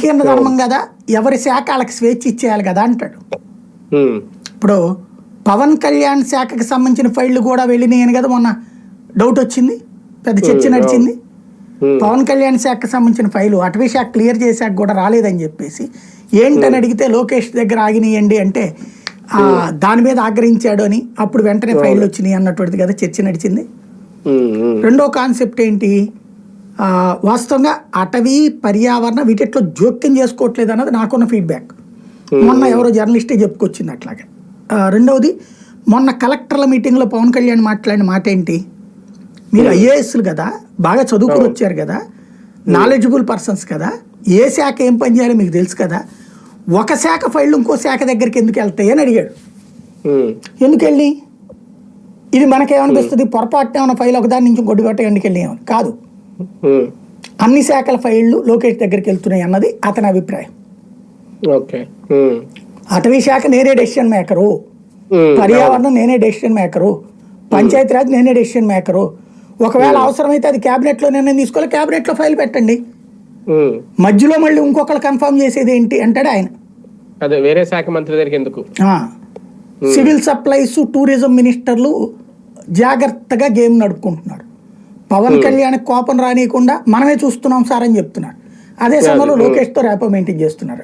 సంకీర్ణ ధర్మం కదా? ఎవరి శాఖ వాళ్ళకి స్వేచ్ఛ ఇచ్చేయాలి కదా అంటాడు. ఇప్పుడు పవన్ కళ్యాణ్ శాఖకి సంబంధించిన ఫైళ్ళు కూడా వెళ్ళినాయని కదా మొన్న డౌట్ వచ్చింది? పెద్ద చర్చ నడిచింది. పవన్ కళ్యాణ్ శాఖకి సంబంధించిన ఫైలు అటవీ శాఖ క్లియర్ చేశాక కూడా రాలేదని చెప్పేసి ఏంటని అడిగితే లోకేష్ దగ్గర ఆగినాయండి అంటే దాని మీద ఆగ్రహించాడు అని అప్పుడు వెంటనే ఫైల్ వచ్చినాయి అన్నటువంటిది కదా చర్చ నడిచింది. రెండో కాన్సెప్ట్ ఏంటి? వాస్తవంగా అటవీ పర్యావరణ వీటిట్లో జోక్యం చేసుకోవట్లేదు అన్నది నాకున్న ఫీడ్బ్యాక్ మొన్న ఎవరో జర్నలిస్టే చెప్పుకొచ్చింది అట్లాగే. రెండవది మొన్న కలెక్టర్ల మీటింగ్లో పవన్ కళ్యాణ్ మాట్లాడిన మాట ఏంటి? మీరు ఐఏఎస్లు కదా బాగా చదువుకుని వచ్చారు కదా నాలెడ్జబుల్ పర్సన్స్ కదా ఏ శాఖ ఏం పని చేయాలో మీకు తెలుసు కదా ఒక శాఖ ఫైళ్ళు ఇంకో శాఖ దగ్గరికి ఎందుకు వెళ్తాయి అని అడిగాడు. ఎందుకు వెళ్ళి? ఇది మనకేమనిపిస్తుంది? పొరపాటున ఏమైనా ఫైల్ ఒకదాని నుంచి ఇంకొకటి కొట్ట ఎందుకు వెళ్ళి కాదు. అన్ని శాఖల ఫైళ్ళు లోకేష్ దగ్గరికి వెళ్తున్నాయి అన్నది అతని అభిప్రాయం. అటవీ శాఖ నేనే డెసిషన్ మేకరు పర్యావరణం నేనే డెసిషన్ మేకరు పంచాయతీరాజ్ నేనే డెసిషన్ మేకరు ఒకవేళ అవసరమైతే అది క్యాబినెట్లో నిర్ణయం తీసుకోవాలి క్యాబినెట్లో ఫైల్ పెట్టండి. మధ్యలో మళ్ళీ ఇంకొకరు కన్ఫర్మ్ చేసేది ఏంటి అంటాడు ఆయన. అదే వేరే శాఖ మంత్రి దగ్గరికి ఎందుకు. సివిల్ సప్లైస్ టూరిజం మినిస్టర్లు జాగ్రత్తగా గేమ్ నడుపుకుంటున్నారు. పవన్ కళ్యాణ్ కోపం రానియకుండా మనమే చూస్తున్నాం సార్ అని చెప్తున్నారు అదే సమయంలో లోకేష్తో ర్యాపో మెయింటైన్ చేస్తున్నారు.